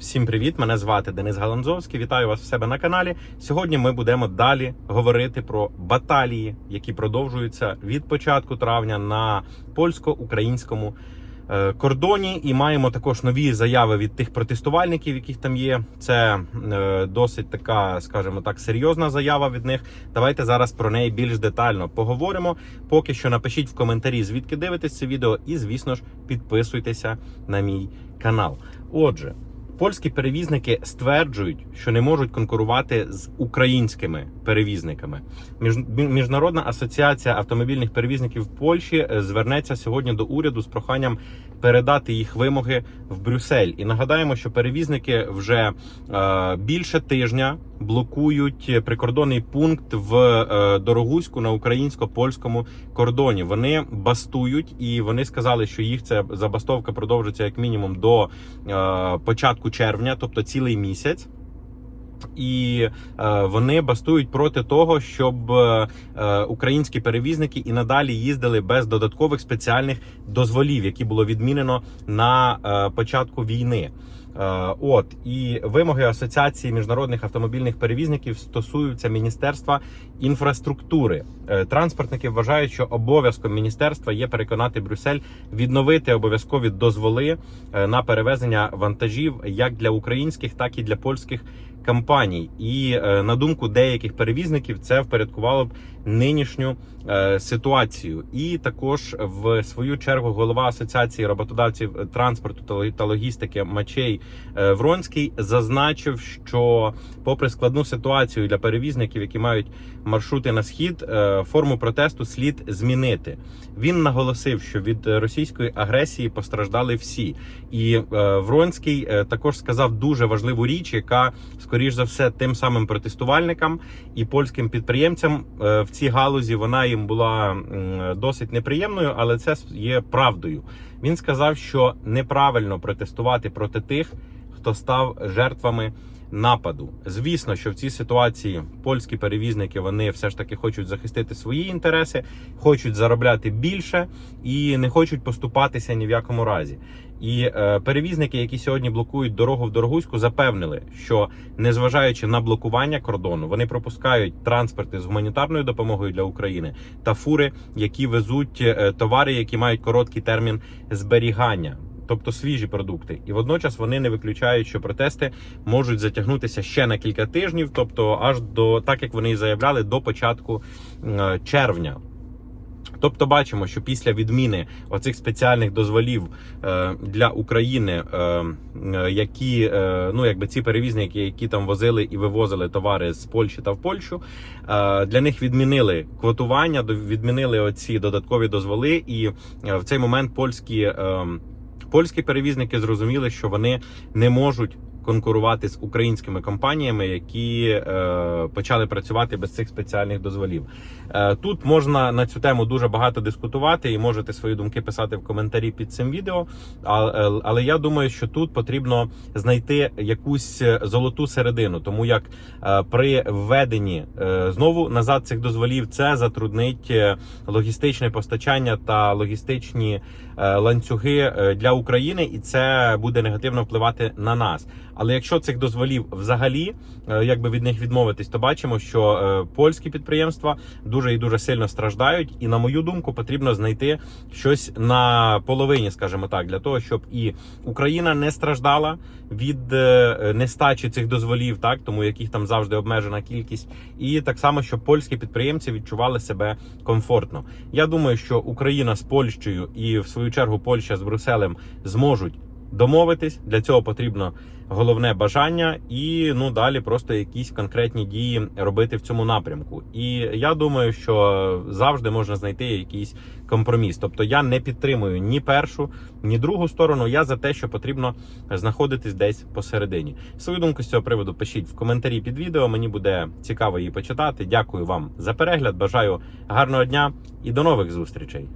Всім привіт! Мене звати Денис Галанзовський. Вітаю вас в себе на каналі. Сьогодні ми будемо далі говорити про баталії, які продовжуються від початку травня на польсько-українському е, кордоні. І маємо також нові заяви від тих протестувальників, яких там є. Це е, досить така, скажімо так, серйозна заява від них. Давайте зараз про неї більш детально поговоримо. Поки що напишіть в коментарі, звідки дивитесь це відео, і звісно ж підписуйтеся на мій канал. Отже. Польські перевізники стверджують, що не можуть конкурувати з українськими перевізниками. Між- Міжнародна асоціація автомобільних перевізників Польщі е, звернеться сьогодні до уряду з проханням передати їх вимоги в Брюссель. І нагадаємо, що перевізники вже е, більше тижня блокують прикордонний пункт в е, Дорогуську на українсько-польському кордоні. Вони бастують і вони сказали, що їх ця забастовка продовжиться як мінімум до е, початку червня, тобто цілий місяць. І е, вони бастують проти того, щоб е, е, українські перевізники і надалі їздили без додаткових спеціальних дозволів, які було відмінено на е, початку війни. Е, От і вимоги Асоціації міжнародних автомобільних перевізників стосуються міністерства інфраструктури. Е, Транспортники вважають, що обов'язком міністерства є переконати Брюссель відновити обов'язкові дозволи е, на перевезення вантажів як для українських, так і для польських компаній. І на думку деяких перевізників, це впорядкувало б нинішню ситуацію. І також в свою чергу голова асоціації роботодавців транспорту та логістики Мачей е, Вронський зазначив, що, попри складну ситуацію для перевізників, які мають маршрути на схід, е, форму протесту слід змінити. Він наголосив, що від російської агресії постраждали всі. І е, Вронський також сказав дуже важливу річ, яка скоріш за все тим самим протестувальникам і польським підприємцям в цій галузі вона їм була досить неприємною, але це є правдою. Він сказав, що неправильно протестувати проти тих, хто став жертвами нападу. Звісно, що в цій ситуації польські перевізники вони все ж таки хочуть захистити свої інтереси, хочуть заробляти більше і не хочуть поступатися ні в якому разі. І е, перевізники, які сьогодні блокують дорогу в Дорогуську, запевнили, що незважаючи на блокування кордону, вони пропускають транспорти з гуманітарною допомогою для України та фури, які везуть е, товари, які мають короткий термін зберігання. Тобто свіжі продукти, і водночас вони не виключають, що протести можуть затягнутися ще на кілька тижнів, тобто аж до так як вони і заявляли, до початку е, червня. Тобто бачимо, що після відміни оцих спеціальних дозволів е, для України, е, які ну якби ці перевізники, які там возили і вивозили товари з Польщі та в Польщу, для них відмінили квотування, відмінили оці додаткові дозволи, і в цей момент польські. Польські перевізники зрозуміли, що вони не можуть конкурувати з українськими компаніями, які е, почали працювати без цих спеціальних дозволів. Е, тут можна на цю тему дуже багато дискутувати і можете свої думки писати в коментарі під цим відео. А- е, Але я думаю, що тут потрібно знайти якусь е, золоту середину, тому як е, при введенні е, знову назад цих дозволів це затруднить е, логістичне постачання та логістичні е, ланцюги е, для України, і це буде негативно впливати на нас. Але якщо цих дозволів взагалі е, якби від них відмовитись, то бачимо, що е, польські підприємства дуже і дуже сильно страждають. І на мою думку, потрібно знайти щось на половині, скажімо так, для того, щоб і Україна не страждала від е, нестачі цих дозволів, так тому яких там завжди обмежена кількість, і так само, щоб польські підприємці відчували себе комфортно. Я думаю, що Україна з Польщею і в свою чергу Польща з Брюсселем зможуть домовитись. Для цього потрібно головне бажання, і ну далі просто якісь конкретні дії робити в цьому напрямку. І я думаю, що завжди можна знайти якийсь компроміс. Тобто я не підтримую ні першу, ні другу сторону. Я за те, що потрібно знаходитись десь посередині. Свою думку з цього приводу пишіть в коментарі під відео. Мені буде цікаво її почитати. Дякую вам за перегляд. Бажаю гарного дня і до нових зустрічей.